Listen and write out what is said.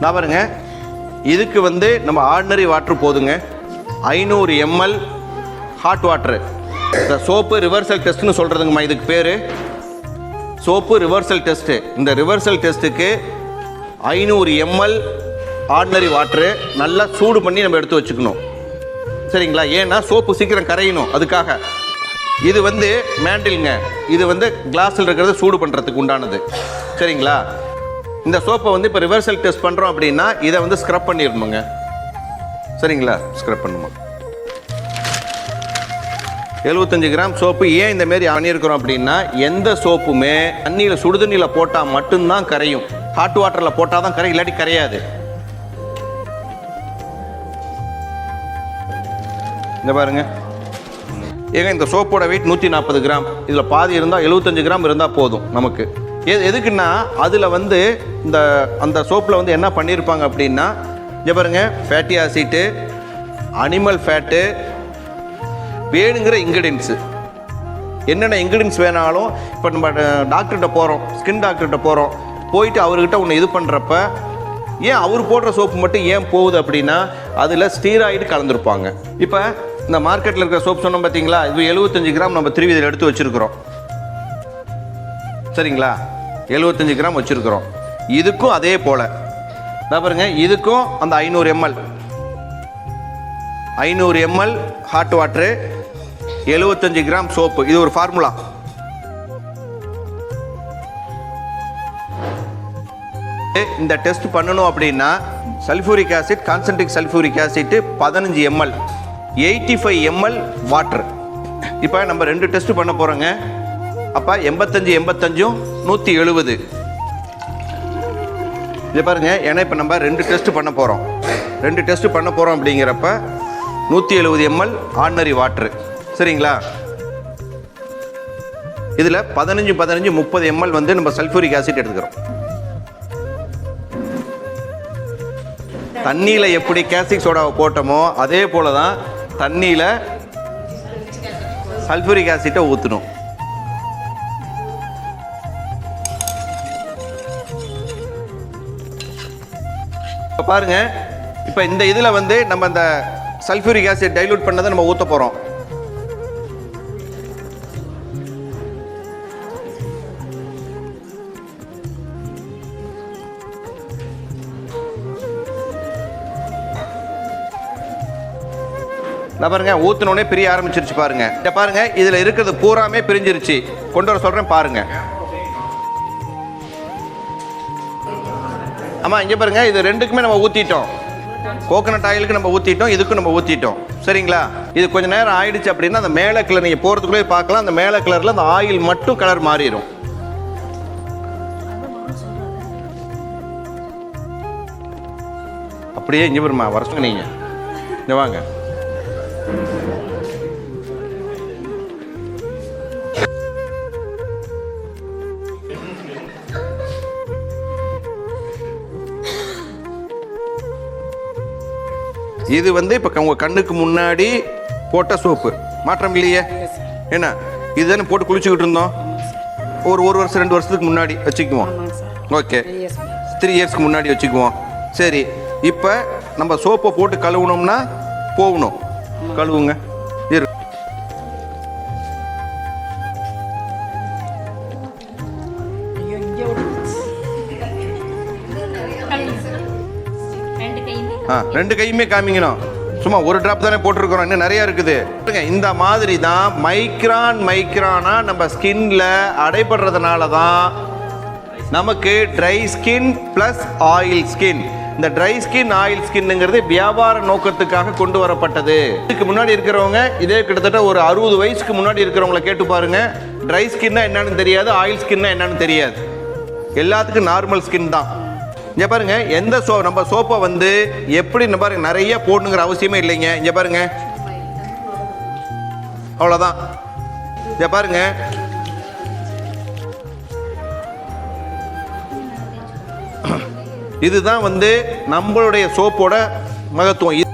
நான் பாருங்க. இதுக்கு வந்து நம்ம ஆர்டினரி வாட்ரு போதுங்க. ஐநூறு எம்எல் ஹாட் வாட்ரு இந்த சோப்பு ரிவர்சல் டெஸ்ட்னு சொல்கிறதுங்கம்மா இதுக்கு பேர். சோப்பு ரிவர்சல் டெஸ்ட்டு இந்த ரிவர்சல் டெஸ்ட்டுக்கு ஐநூறு எம்எல் ஆர்டினரி வாட்டரு நல்லா சூடு பண்ணி நம்ம எடுத்து வச்சுக்கணும். சரிங்களா? ஏன்னா சோப்பு சீக்கிரம் கரையணும் அதுக்காக. இது வந்து மேண்டில்ங்க இது வந்து கிளாஸில் இருக்கிறத சூடு பண்ணுறதுக்கு உண்டானது. சரிங்களா? இந்த சோப்பை வந்து இப்போ ரிவர்சல் டெஸ்ட் பண்ணுறோம் அப்படின்னா இதை வந்து ஸ்க்ரப் பண்ணிடணுங்க. சரிங்களா? ஸ்க்ரப் பண்ணுமா? எழுபத்தஞ்சு கிராம் சோப்பு ஏன் இந்த மாரி பண்ணியிருக்கிறோம் அப்படின்னா எந்த சோப்புமே தண்ணியில் சுடுதண்ணியில் போட்டால் மட்டும்தான் கரையும். ஹாட் வாட்டரில் போட்டால் தான் கரை இல்லாட்டி கரையாது. இந்த பாருங்க. ஏங்க இந்த சோப்போட வெயிட் நூற்றி நாற்பது கிராம். இதில் பாதி இருந்தால் எழுபத்தஞ்சு கிராம் இருந்தால் போதும் நமக்கு. எதுக்குன்னா அதில் வந்து இந்த அந்த சோப்பில் வந்து என்ன பண்ணியிருப்பாங்க அப்படின்னா இங்கே பாருங்க ஃபேட்டி ஆசிட்டு அனிமல் ஃபேட்டு வேணுங்கிற இன்க்ரீடியன்ஸு என்னென்ன இன்க்ரீடியன்ஸ் வேணாலும் இப்போ நம்ம டாக்டர்கிட்ட போகிறோம் ஸ்கின் டாக்டர்கிட்ட போகிறோம் போயிட்டு அவர்கிட்ட ஒன்று இது பண்ணுறப்ப ஏன் அவர் போடுற சோப்பு மட்டும் ஏன் போகுது அப்படின்னா அதில் ஸ்டீராய்டு கலந்துருப்பாங்க. இப்போ இந்த மார்க்கெட்டில் இருக்கிற சோப் சொன்னோம் பார்த்தீங்களா இது எழுபத்தஞ்சு கிராம் நம்ம திருவிதில் எடுத்து வச்சுருக்குறோம். சரிங்களா? எழுபத்தஞ்சு கிராம் வச்சுருக்குறோம். இதுக்கும் அதே போல். நான் பாருங்க இதுக்கும் அந்த ஐநூறு எம்எல். ஐநூறு எம்எல் ஹாட் வாட்டரு எழுபத்தஞ்சு கிராம் சோப்பு இது ஒரு ஃபார்முலா இந்த டெஸ்ட் பண்ணணும் அப்படின்னா sulphuric acid concentric sulphuric acid பதினஞ்சு ML. Eighty five ML water இப்போ நம்ம ரெண்டு டெஸ்ட் பண்ண போகிறோங்க அப்போ எண்பத்தஞ்சு எண்பத்தஞ்சும் நூற்றி எழுபது இதை பாருங்க ஏன்னா இப்போ நம்ம ரெண்டு டெஸ்ட் பண்ண போகிறோம் ரெண்டு டெஸ்ட் பண்ண போகிறோம் அப்படிங்கிறப்ப நூற்றி எழுபது எம்எல் ஆர்டினரி வாட்ரு சரிங்களா? இதில் பதினஞ்சு பதினஞ்சு முப்பது எம்எல் வந்து நம்ம சல்ஃபூரிக் ஆசிட் எடுத்துக்கிறோம். தண்ணியில் எப்படி கேஸ்டிக் சோடாவை போட்டோமோ அதே போல தான் தண்ணியில் சல்ஃபூரிக் ஆசிட்டை ஊற்றணும் இப்போ பாருங்க. இப்போ இந்த இதில் வந்து நம்ம அந்த சல்ஃபூரிக் ஆசிட் டைலூட் பண்ணதை நம்ம ஊற்ற போகிறோம் நான் பாருங்க ஊத்துனோடனே பிரிய ஆரம்பிச்சிருச்சு பாருங்க. இங்க பாருங்க இதுல இருக்கிறது பூராமே பிரிஞ்சிருச்சு. கொண்டு வர சொல்றேன் பாருங்க. ஆமாம் இங்கே பாருங்க இது ரெண்டுக்குமே நம்ம ஊற்றிட்டோம் கோகனட் ஆயிலுக்கு நம்ம ஊற்றிட்டோம் இதுக்கும் நம்ம ஊற்றிட்டோம் சரிங்களா? இது கொஞ்சம் நேரம் ஆயிடுச்சு அப்படின்னா அந்த மேலே கலர் நீங்கள் போகிறதுக்குள்ளே பார்க்கலாம். அந்த மேலே கலரில் அந்த ஆயில் மட்டும் கலர் மாறிடும் அப்படியே இங்கே வருமா வரச்சுங்க நீங்கள் இங்கே வாங்க. இது வந்து இப்போ உங்க கண்ணுக்கு முன்னாடி போட்ட சோப்பு. மாற்றம் இல்லையே? என்ன? இதுதானே போட்டு குளிச்சுக்கிட்டு இருந்தோம்? ஒரு ஒரு வருஷம் ரெண்டு வருஷத்துக்கு முன்னாடி வச்சுக்குவோம். ஓகே த்ரீ இயர்ஸ்க்கு முன்னாடி வச்சுக்குவோம். சரி இப்போ நம்ம சோப்பை போட்டு கழுவுனோம்னா போகணும். கழுவுங்க. ஆ ரெண்டு கையுமே காமிக்கணும். சும்மா ஒரு டிராப் தானே போட்டிருக்கிறோம். இன்னும் நிறைய இருக்குது. இந்த மாதிரி தான் மைக்ரான் மைக்ரானா நம்ம ஸ்கின்ல அடைபடுறதுனால தான் நமக்கு dry skin plus oil skin இந்த ட்ரை ஸ்கின் ஆயில் ஸ்கின்னுங்கிறது வியாபார நோக்கத்துக்காக கொண்டு வரப்பட்டது. இதுக்கு முன்னாடி இருக்கிறவங்க இதே கிட்டத்தட்ட ஒரு அறுபது வயசுக்கு முன்னாடி இருக்கிறவங்கள கேட்டு பாருங்க. ட்ரை ஸ்கின்னா என்னன்னு தெரியாது ஆயில் ஸ்கின்னா என்னன்னு தெரியாது. எல்லாத்துக்கும் நார்மல் ஸ்கின் தான். இங்க பாருங்க எந்த சோ நம்ம சோப்பை வந்து எப்படி பாருங்க நிறைய போடணுங்கிற அவசியமே இல்லைங்க. இங்க பாருங்க. அவ்வளோதான் இங்க பாருங்க. இதுதான் வந்து நம்மளுடைய சோப்போட மகத்துவம்.